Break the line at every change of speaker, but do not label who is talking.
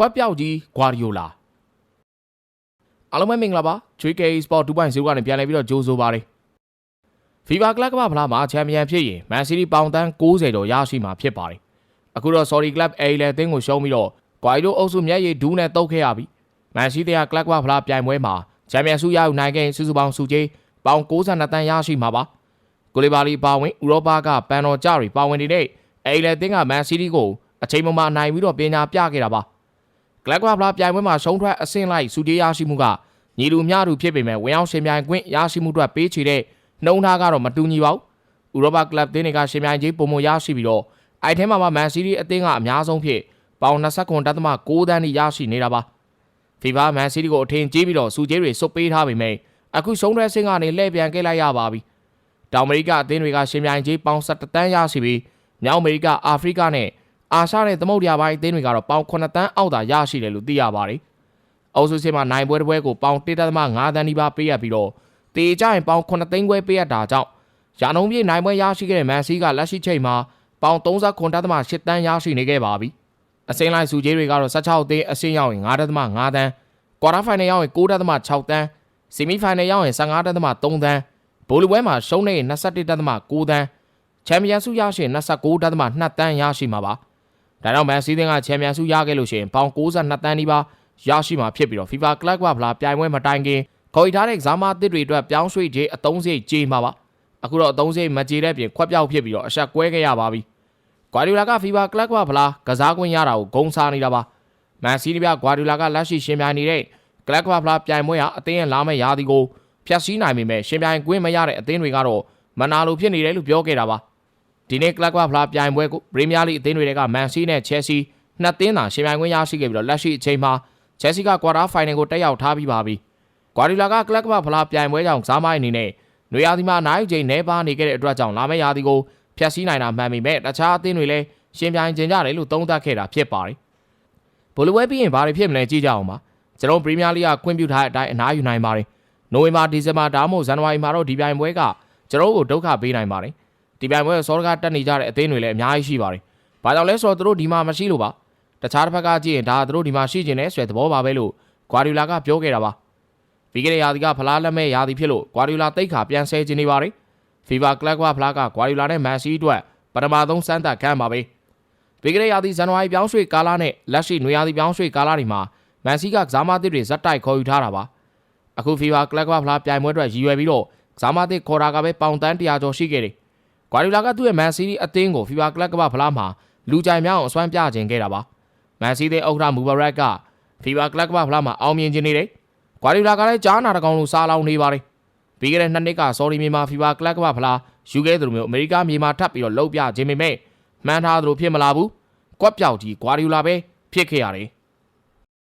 ခွက်ပြောက်ကြီးဂွာဒီယိုလာအားလုံးပဲမင်္ဂလာပါ JK Sport 2.0ကနေပြန်လည်ပြီးတော့ကြိုးဆိုပါရစေ FIFA ကလပ်ကမ္ဘာဖလားမှာချန်ပီယံဖြစ်ရင် Man City ပေါင်တန်း60ကျော်ရရှိမှာဖြစ်ပါတယ်အခုတော့ Sorry Club A လေအသင်းကိုရှုံးပြီးတော့ Guaido အုပ်စုမျက်ရည်ဒူးနဲ့တုတ်ခဲ့ရပြီ Man City ကကလပ်ကမ္ဘာဖလားပြိုင်ပွဲမှာချန်ပီယံဆုရယူနိုင်ခဲ့ရင်စုစုပေါင်းစုကြီးပေါင်62တန်းရရှိမှာပါကိုလီဘာလီပါဝင်ဥရောပကပန်တော်ကြရီပါဝင်နေတဲ့ A လေအသင်းက Man City ကိုအချိန်မှမနိုင်ပြီးတော့ပညာပြခဲ့တာပါ ကလပ်ကမ္ဘာဖလားပြိုင်ပွဲမှာရှုံးထွက်အဆင့်လိုက်စုကြေးရရှိမှုကညီလူမျှတူဖြစ်ပေမဲ့ဝင်အောင်ရှင်ပြိုင်ခွင့်ရရှိမှုအတွက်ပေးချေတဲ့နှုံထားကတော့မတူညီပါဘူး။ဥရောပကလပ်တင်းတွေကရှင်ပြိုင်ခြင်းပုံမရရှိပြီးတော့အဲ့ထဲမှာမှမန်စီးတီးအသင်းကအများဆုံးဖြစ်ပေါင်29.6တန်းထိရရှိနေတာပါ။ FIFA မန်စီးတီးကိုအထင်ကြီးပြီးတော့စုကြေးတွေစုပ်ပေးထားပေမဲ့အခုရှုံးထွက်ဆင့်ကနေလှည့်ပြန်ခဲ့လိုက်ရပါပြီ။တောင်အမေရိကအသင်းတွေကရှင်ပြိုင်ခြင်းပေါင်17တန်းရရှိပြီးမြောက်အမေရိကအာဖရိကနဲ့ အာရှနဲ့သမုဒ္ဒရာပိုင်းအသင်းတွေကတော့ပေါင်9တန်းအောက်သာရရှိတယ်လို့သိရပါတယ်။အုပ်စုစင်မှာနိုင်ပွဲတစ်ပွဲကိုပေါင်1.5တန်းနီးပါးပေးရပြီးတော့တေကြရင်ပေါင်9သိန်းခွဲပေးရတာကြောင့်ရာနှုန်းပြည့်နိုင်ပွဲရရှိခဲ့တဲ့မန်စီးကလက်ရှိချိန်မှာပေါင်39.8တန်းရရှိနေခဲ့ပါပြီ။အစိမ်းလိုက်စုကြီးတွေကတော့16သိန်းအဆင့်ရောက်ရင်9.5တန်းကွာတာဖိုင်နယ်ရောက်ရင်9.6တန်းဆီမီဖိုင်နယ်ရောက်ရင်15.3တန်းဘိုလီပွဲမှာရှုံးနေရင်21.9တန်းချန်ပီယံဆုရရှိရင်29.2တန်းရရှိမှာပါ။ ဒါကြောင့်မန်စီးတင်ကချန်ပီယံဆုရခဲ့လို့ရှိရင်ပေါင်62တန်းနီးပါးရရှိမှာဖြစ်ပြီးတော့ FIFA Club ကဖလားပြိုင်ပွဲမတိုင်ခင်ခေါ်ယူထားတဲ့ကစားမအသစ်တွေအတွက်ပြောင်းရွှေ့ခြင်းအသုံးစရိတ်ကြေးမှာပါအခုတော့အသုံးစရိတ်မကြေတဲ့ပြင်ခွက်ပြောက်ဖြစ်ပြီးတော့အဆက်ကွဲခဲ့ရပါပြီဂွာဒီယိုလာက FIFA Club ကဖလားကစားခွင့်ရတာကိုဂုံစားနေတာပါမန်စီးတီးပြဂွာဒီယိုလာကလက်ရှိရှင်ပြိုင်နေတဲ့ Club ကဖလားပြိုင်ပွဲဟာအသင်းရဲ့လာမယ့်ရာသီကိုဖျက်ဆီးနိုင်ပေမဲ့ရှင်ပြိုင်ခွင့်မရတဲ့အသင်းတွေကတော့မနာလိုဖြစ်နေတယ်လို့ပြောခဲ့တာပါ ဒီနေ့ Club ကဖလားပြိုင်ပွဲကို Premier League အသင်းတွေကမန်စီးနဲ့ Chelsea နှစ်သင်းသာရှင်ပြိုင်ခွင့်ရရှိခဲ့ပြီးတော့လက်ရှိအချိန်မှာ Chelsea က quarter final ကိုတက်ရောက်ထားပြီးပါပြီ။ဂွာဒီလာကကလပ်ကမ္ဘာဖလားပြိုင်ပွဲကြောင့်စားမိုင်းအနေနဲ့နွေရာသီမှာနိုင်ချိန်နေပါနေခဲ့တဲ့အတွက်ကြောင့်လာမယ့်ရာသီကိုဖျက်ဆီးနိုင်တာမှန်ပေမဲ့တခြားအသင်းတွေလည်းရှင်ပြိုင်ကျင်ကြတယ်လို့သုံးသပ်ခဲ့တာဖြစ်ပါတယ်။ဘိုလ်ပွဲပြီးရင်ဘာတွေဖြစ်မလဲကြည့်ကြအောင်ပါ။ကျွန်တော်ပရီးမီးယားလိဂ်ကခွင့်ပြုထားတဲ့အတိုင်းအနားယူနိုင်ပါတယ်။နိုဝင်ဘာဒီဇင်ဘာဒါမှမဟုတ်ဇန်နဝါရီမှာတော့ဒီပြိုင်ပွဲကကျွန်တော်တို့ကိုဒုက္ခပေးနိုင်ပါတယ်။ ဒီပြိုင်ပွဲဆောရကတက်နေကြတဲ့အသင်းတွေလည်းအများကြီးရှိပါတယ်။ဘာကြောင့်လဲဆိုတော့သူတို့ဒီမှာမရှိလို့ပါ။တခြားတစ်ဖက်ကကြည့်ရင်ဒါသူတို့ဒီမှာရှိကျင်တဲ့ဆွဲသဘောပါပဲလို့ဂွာဒီယိုလာကပြောခဲ့တာပါပြီးခဲ့တဲ့ရာသီကဖလားလက်မဲ့ရာသီဖြစ်လို့ဂွာဒီယိုလာတိတ်ခါပြန်ဆဲခြင်းနေပါတယ်ဖီဗာကလပ်ကဖလားကဂွာဒီယိုလာနဲ့မန်စီအတွက်ပထမဆုံးစမ်းသပ်ခံပါပဲပြီးခဲ့တဲ့ရာသီဇန်နဝါရီပြောင်းရွှေ့ကာလနဲ့လက်ရှိနွေရာသီပြောင်းရွှေ့ကာလတွေမှာမန်စီကကစားမသစ်တွေဇက်တိုက်ခေါ်ယူထားတာပါအခုဖီဗာကလပ်ကဖလားပြိုင်ပွဲအတွက်ရည်ရွယ်ပြီးတော့ကစားမသစ်ခေါ်တာကပဲပေါင်တန်း100ကျော်ရှိခဲ့တယ် ဂွာဒီယိုလာကသူ့ရဲ့မန်စီအသင်းကိုဖီဗာကလပ်ကဖလားမှာလူကြိုင်များအောင်အစွမ်းပြခြင်းခဲ့တာပါမန်စီတဲ့ဥက္ကဋ္ဌမူဘရက်ကဖီဗာကလပ်ကဖလားမှာအောင်မြင်ခြင်းနေတယ်။ဂွာဒီလာကလည်းကြားနာတကောင်လိုစားလောင်နေပါတယ်။ပြီးခဲ့တဲ့နှစ်နှစ်ကဆော်ဒီမြေမှာဖီဗာကလပ်ကဖလားယူခဲ့သလိုမျိုးအမေရိကမြေမှာထပ်ပြီးတော့လှုပ်ပြခြင်းပေမဲ့မှန်းထားသလိုဖြစ်မလာဘူး။ကွက်ပြောက်ကြီးဂွာဒီလာပဲဖြစ်ခဲ့ရတယ်။